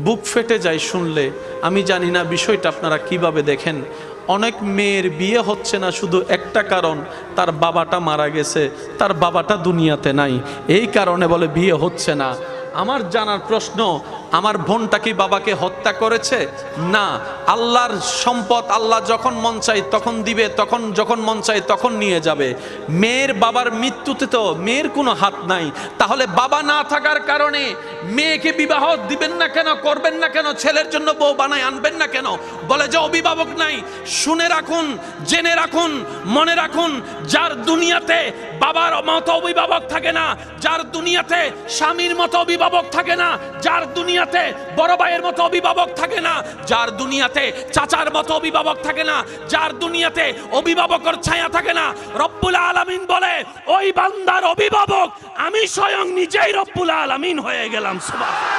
বুক ফেটে যায় শুনলে। আমি জানি না বিষয়টা আপনারা কীভাবে দেখেন। অনেক মেয়ের বিয়ে হচ্ছে না শুধু একটা কারণ, তার বাবাটা মারা গেছে, তার বাবাটা দুনিয়াতে নাই। এই কারণে বলে বিয়ে হচ্ছে না। আমার জানার প্রশ্ন আমার বোনটা কি বাবাকে হত্যা করেছে? না। আল্লাহর সম্পদ আল্লাহ যখন মন চাই তখন দিবে, তখন যখন মন চাই তখন নিয়ে যাবে। মেয়ের বাবার মৃত্যুতে তো মেয়ের কোনো হাত নাই। তাহলে বাবা না থাকার কারণে মেয়েকে বিবাহ দিবেন না কেন, করবেন না কেন, ছেলের জন্য বউ বানায় আনবেন না কেন? বলে যে অভিভাবক নাই। শুনে রাখুন, জেনে রাখুন, মনে রাখুন, যার দুনিয়াতে বাবার মতো অভিভাবক থাকে না, যার দুনিয়াতে স্বামীর মতো অভিভাবক থাকে না, যার দুনিয়াতে বড় ভাইয়ের মতো অভিভাবক থাকে না, যার দুনিয়াতে চাচার মতো অভিভাবক থাকে না, যার দুনিয়াতে অভিভাবকর ছায়া থাকে না। রব্বুল আলামিন বলে, ওই বান্দার অভিভাবক, আমি স্বয়ং নিজেই রব্বুল আলামিন হয়ে গেলাম সুবহান